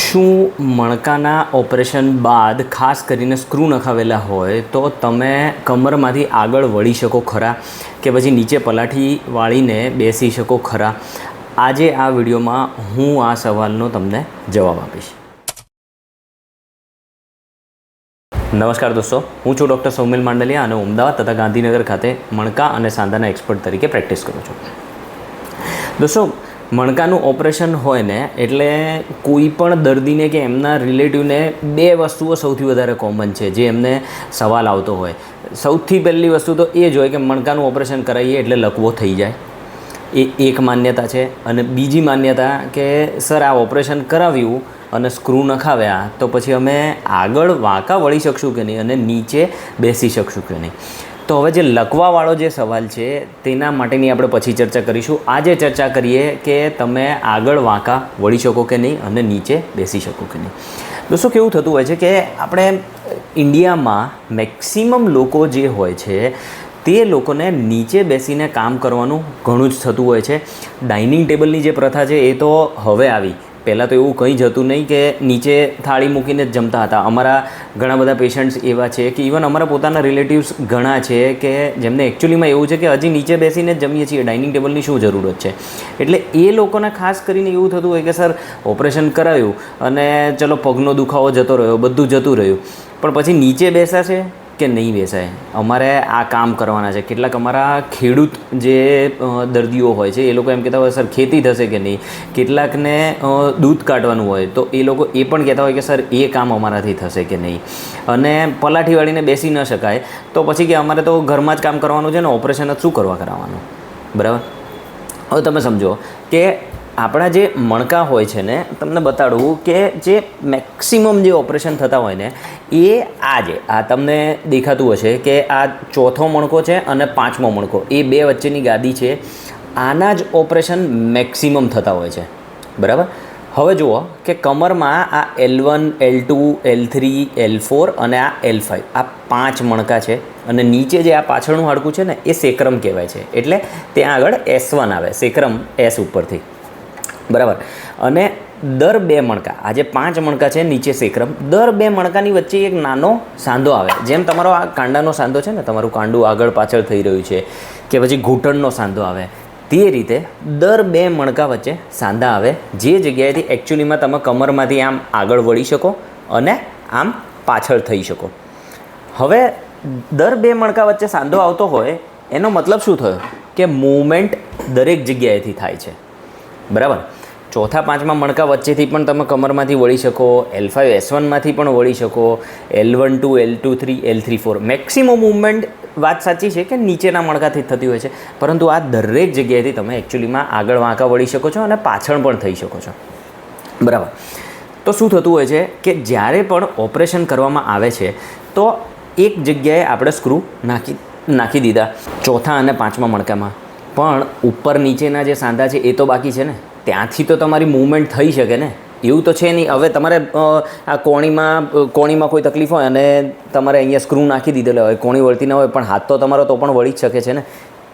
શું મણકાના ઓપરેશન બાદ ખાસ કરીને સ્ક્રૂ નખાવેલા હોય તો તમે કમરમાંથી આગળ વળી શકો ખરા કે પછી નીચે પલાઠી વાળીને બેસી શકો ખરા? આજે આ વિડીયોમાં હું આ સવાલનો તમને જવાબ આપીશ. નમસ્કાર દોસ્તો, હું છું ડૉક્ટર સૌમિલ માંડલિયા અને અમદાવાદ તથા ગાંધીનગર ખાતે મણકા અને સાંધાના એક્સપર્ટ તરીકે પ્રેક્ટિસ કરું છું. દોસ્તો મણકાનું ઓપરેશન હોય ને, એટલે કોઈ પણ દર્દીને કે એમના રિલેટિવને બે વસ્તુઓ સૌથી વધારે કોમન છે, જે એમને સવાલ આવતો હોય. સૌથી પહેલી વસ્તુ તો એ જ હોય કે મણકાનું ઓપરેશન કરાવીએ એટલે લકવો થઈ જાય. એ એક માન્યતા છે. અને બીજી માન્યતા કે, સર, આ ઓપરેશન કરાવ્યું અને સ્ક્રૂ નખાવ્યા, તો પછી અમે આગળ વાંકા વળી શકશું કે નહીં અને નીચે બેસી શકશું કે નહીં? તો હવે જે લકવાવાળો જે સવાલ છે, તેના માટેની આપણે પછી ચર્ચા કરીશું. આજે ચર્ચા કરીએ કે તમે આગળ વાંકા વળી શકો કે નહીં અને નીચે બેસી શકો કે નહીં. દોસ્તો, કેવું થતું હોય છે કે આપણે ઇન્ડિયામાં મેક્સિમમ લોકો જે હોય છે, તે લોકોને નીચે બેસીને કામ કરવાનું ઘણું જ થતું હોય છે. ડાઇનિંગ ટેબલની જે પ્રથા છે, એ તો હવે આવી. પહેલાં તો એવું કંઈ જ હતું નહીં કે નીચે થાળી મૂકીને જ જમતા હતા. અમારા ઘણા બધા પેશન્ટ્સ એવા છે કે ઇવન અમારા પોતાના રિલેટિવ્સ ઘણા છે કે જેમને એકચ્યુઅલીમાં એવું છે કે હજી નીચે બેસીને જ જમીએ છીએ. ડાઇનિંગ ટેબલની શું જરૂરત છે? એટલે એ લોકોને ખાસ કરીને એવું થતું હોય કે, સર ઓપરેશન કરાયું અને ચલો પગનો દુખાવો જતો રહ્યો, બધું જતું રહ્યું. પણ પછી નીચે બેસાશે કે નહીં બેસાય અમારે આ કામ કરવાના છે. કેટલાક અમારા ખેડૂત જે દર્દીઓ હોય છે, એ લોકો એમ કહેતા હોય, સર, ખેતી થશે કે નહીં? કેટલાકને દૂધ કાઢવાનું હોય, તો એ લોકો એ પણ કહેતા હોય કે, સર, એ કામ અમારાથી થશે કે નહીં? અને પલાઠી વાળીને બેસી ન શકાય. તો પછી કે અમારે તો ઘરમાં જ કામ કરવાનું છે ને, ઓપરેશન જ શું કરવા કરાવવાનું? બરાબર? હવે તમે સમજો કે આપણા જે મણકા હોય છે ને, તમને બતાડું કે જે મેક્સિમમ જે ઓપરેશન થતા હોય ને, એ આ જે આ તમને દેખાતું હશે કે આ ચોથો મણકો છે અને પાંચમો મણકો. એ બે વચ્ચેની ગાદી છે. આના જ ઓપરેશન મેક્સિમમ થતા હોય છે. બરાબર? હવે જુઓ કે કમરમાં આ L one L two L three L four અને આ એલ ફાઇવ આ પાંચ મણકા છે. અને નીચે જે આ પાછળનું હાડકું છે ને, એ સેક્રમ કહેવાય છે. એટલે ત્યાં આગળ એસ વન આવે, સેક્રમ એસ ઉપરથી. બરાબર. અને દર બે મણકા, આજે પાંચ મણકા છે, નીચે સેક્રમ દર બે મણકાની વચ્ચે એક નાનો સાંધો આવે. જેમ તમારો આ કાંડાનો સાંધો છે ને, તમારું કાંડું આગળ પાછળ થઈ રહ્યું છે, કે પછી ઘૂંટણનો સાંધો આવે, તે રીતે દર બે મણકા વચ્ચે સાંધા આવે. જે જગ્યાએથી એકચ્યુઅલીમાં તમે કમરમાંથી આમ આગળ વળી શકો અને આમ પાછળ થઈ શકો. હવે દર બે મણકા વચ્ચે સાંધો આવતો હોય, એનો મતલબ શું થયો? કે મૂવમેન્ટ દરેક જગ્યાએથી થાય છે. બરાબર? ચોથા પાંચમા મણકા વચ્ચેથી પણ તમે કમરમાંથી વળી શકો એલ ફાઇવ એસ વનમાંથી પણ વળી શકો L one two L two three L three four maximum movement વાત સાચી છે કે નીચેના મણકાથી થતી હોય છે. પરંતુ આ દરેક જગ્યાએથી તમે એકચ્યુઅલીમાં આગળ વાંકા વળી શકો છો અને પાછળ પણ થઈ શકો છો. બરાબર. તો શું થતું હોય છે કે જ્યારે પણ ઓપરેશન કરવામાં આવે છે, તો એક જગ્યાએ આપણે સ્ક્રૂ નાખી નાખી દીધા ચોથા અને પાંચમા મણકામાં. પણ ઉપર નીચેના જે સાંધા છે એ તો બાકી છે ને? ત્યાંથી તો તમારી મૂવમેન્ટ થઈ શકે ને? એવું તો છે નહીં. હવે તમારે આ કોણીમાં કોણીમાં કોઈ તકલીફ હોય અને તમારે અહીંયા સ્ક્રૂ નાખી દીધેલો હોય, કોણી વળતી ના હોય, પણ હાથ તો તમારો તો પણ વળી જ શકે છે ને?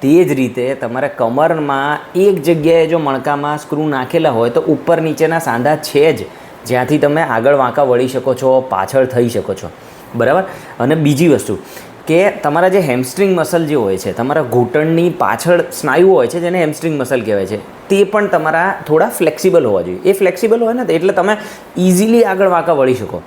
તે જ રીતે તમારે કમરમાં એક જગ્યાએ જો મણકામાં સ્ક્રૂ નાખેલા હોય તો ઉપર નીચેના સાંધા છે જ, જ્યાંથી તમે આગળ વાંકા વળી શકો છો, પાછળ થઈ શકો છો. બરાબર? અને બીજી વસ્તુ કે તમારા જે હેમસ્ટ્રિંગ મસલ જે હોય છે, તમારા ઘૂંટણની પાછળ સ્નાયુ હોય છે, જેને હેમસ્ટ્રિંગ મસલ કહેવાય છે, તે પણ તમારા થોડા ફ્લેક્સિબલ હોવા જોઈએ. એ ફ્લેક્સિબલ હોય ને એટલે તમે ઇઝીલી આગળ વાંકા વળી શકો.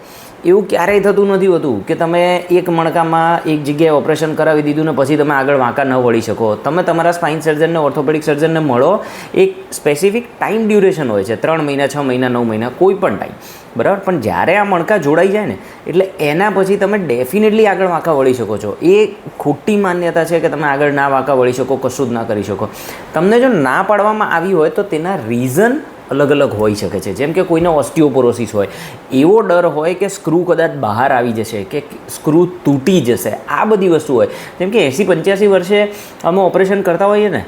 એવું ક્યારેય થતું નથી હોતું કે તમે એક મણકામાં એક જગ્યાએ ઓપરેશન કરાવી દીધું ને પછી તમે આગળ વાંકા ન વળી શકો. તમે તમારા સ્પાઇન સર્જનને ઓર્થોપેડિક સર્જનને મળો. એક સ્પેસિફિક ટાઈમ ડ્યુરેશન હોય છે, ત્રણ મહિના, છ મહિના, નવ મહિના, કોઈ પણ ટાઈમ બરાબર? પણ જ્યારે આ મણકા જોડાઈ જાય ને, એટલે એના પછી તમે ડેફિનેટલી આગળ વાંકા વળી શકો છો. એ ખોટી માન્યતા છે કે તમે આગળ ના વાંકા વળી શકો, કશું જ ના કરી શકો. તમને જો ના પાડવામાં આવી હોય તો તેના રીઝન અલગ અલગ હોઈ શકે છે. જેમ કે કોઈને ઓસ્ટિયોપોરોસિસ હોય, એવો ડર હોય કે સ્ક્રૂ કદાચ બહાર આવી જશે, કે સ્ક્રૂ તૂટી જશે, આ બધી વસ્તુ હોય. જેમ કે એંસી પંચ્યાસી વર્ષે અમે ઓપરેશન કરતા હોઈએ ને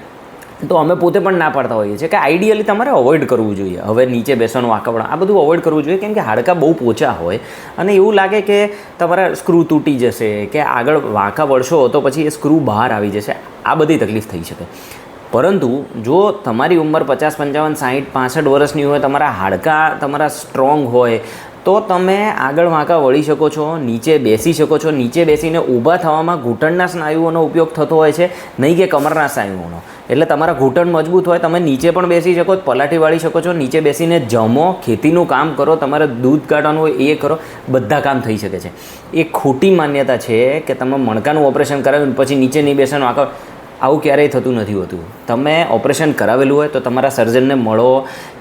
તો અમે પોતે પણ ના પાડતા હોઈએ છીએ. કે આઈડિયલી તમારે અવોઇડ કરવું જોઈએ. હવે નીચે બેસવાનું વાંકાવણ આ બધું અવોઇડ કરવું જોઈએ. કેમ કે હાડકાં બહુ પોચા હોય. અને એવું લાગે કે તમારા સ્ક્રૂ તૂટી જશે, કે આગળ વાંકા વળશો, તો પછી એ સ્ક્રૂ બહાર આવી જશે. આ બધી તકલીફ થઈ શકે. પરંતુ જો તમારી ઉંમર પચાસ, પંચાવન, સાહીઠ, પાસઠ વર્ષની હોય, તમારા હાડકાં તમારા સ્ટ્રોંગ હોય, તો તમે આગળ વાંકા વળી શકો છો, નીચે બેસી શકો છો. નીચે બેસીને ઊભા થવામાં ઘૂંટણના સ્નાયુઓનો ઉપયોગ થતો હોય છે, નહીં કે કમરના સ્નાયુઓનો. એટલે તમારા ઘૂંટણ મજબૂત હોય, તમે નીચે પણ બેસી શકો, પલાઠી વાળી શકો છો, નીચે બેસીને જમો, ખેતીનું કામ કરો, તમારે દૂધ કાઢવાનું હોય એ કરો, બધા કામ થઈ શકે છે. એ ખોટી માન્યતા છે કે તમે મણકાનું ઓપરેશન કરાવ્યું પછી નીચે નહીં બેસવાનું, આખો આવું ક્યારેય થતું નથી હોતું. તમે ઓપરેશન કરાવેલું હોય તો તમારા સર્જનને મળો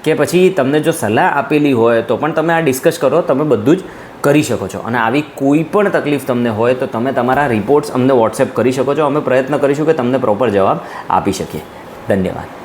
કે પછી તમને જો સલાહ આપેલી હોય તો પણ તમે આ ડિસ્કસ કરો, તમે બધું જ કરી શકો છો. અને આવી કોઈ પણ તકલીફ તમને હોય તો તમે તમારા રિપોર્ટ્સ અમને વોટ્સએપ કરી શકો છો. અમે પ્રયત્ન કરીશું કે તમને પ્રોપર જવાબ આપી શકીએ. ધન્યવાદ.